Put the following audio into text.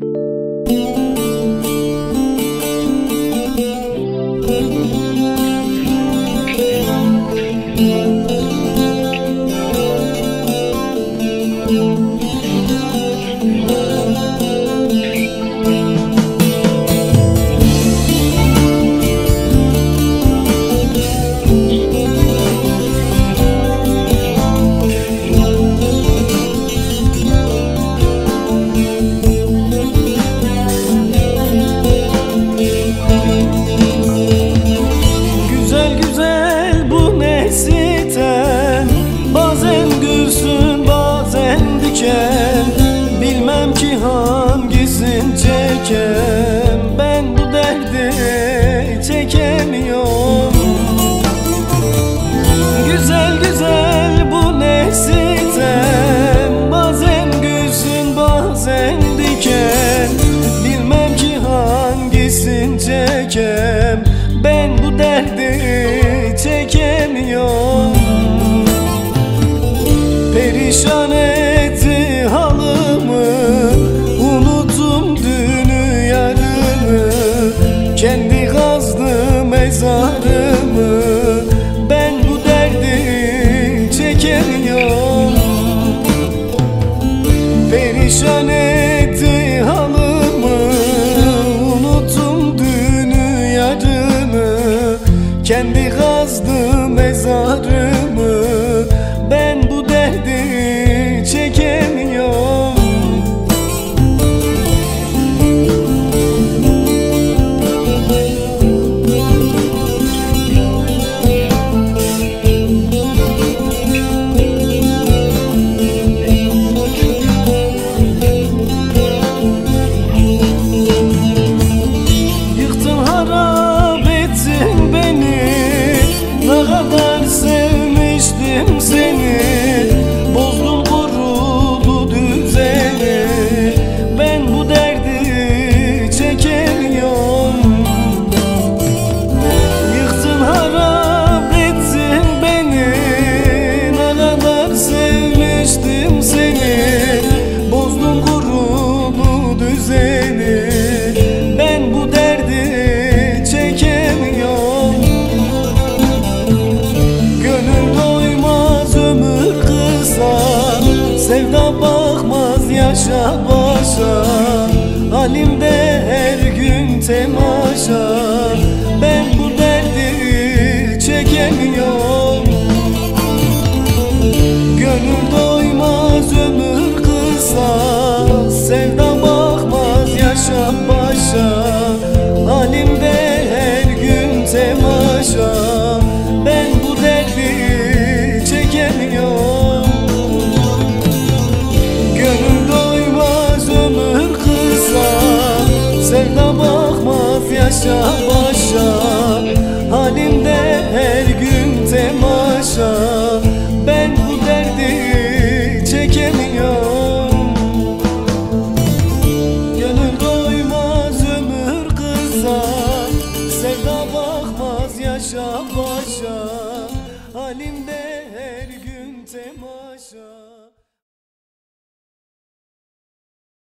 Güzel diken Bilmem ki hangisini çekem Ben bu derdi çekemiyorum. Güzel güzel bu ne sitem Bazen gülsün bazen diken. Bilmem ki hangisini çekem Ben bu derdi çekemiyorum. Perişan etti derdi çekemiyorum Sevda bakmaz yaşa başa. Halimde her gün temaşa. Ben bu derdi çekemiyorum başa başa Halimde her gün temaşa. Ben bu derdi çekemiyorum. Gönül doymaz ömür kısa Sevda bakmaz yaşa başa. Halimde her gün temaşa.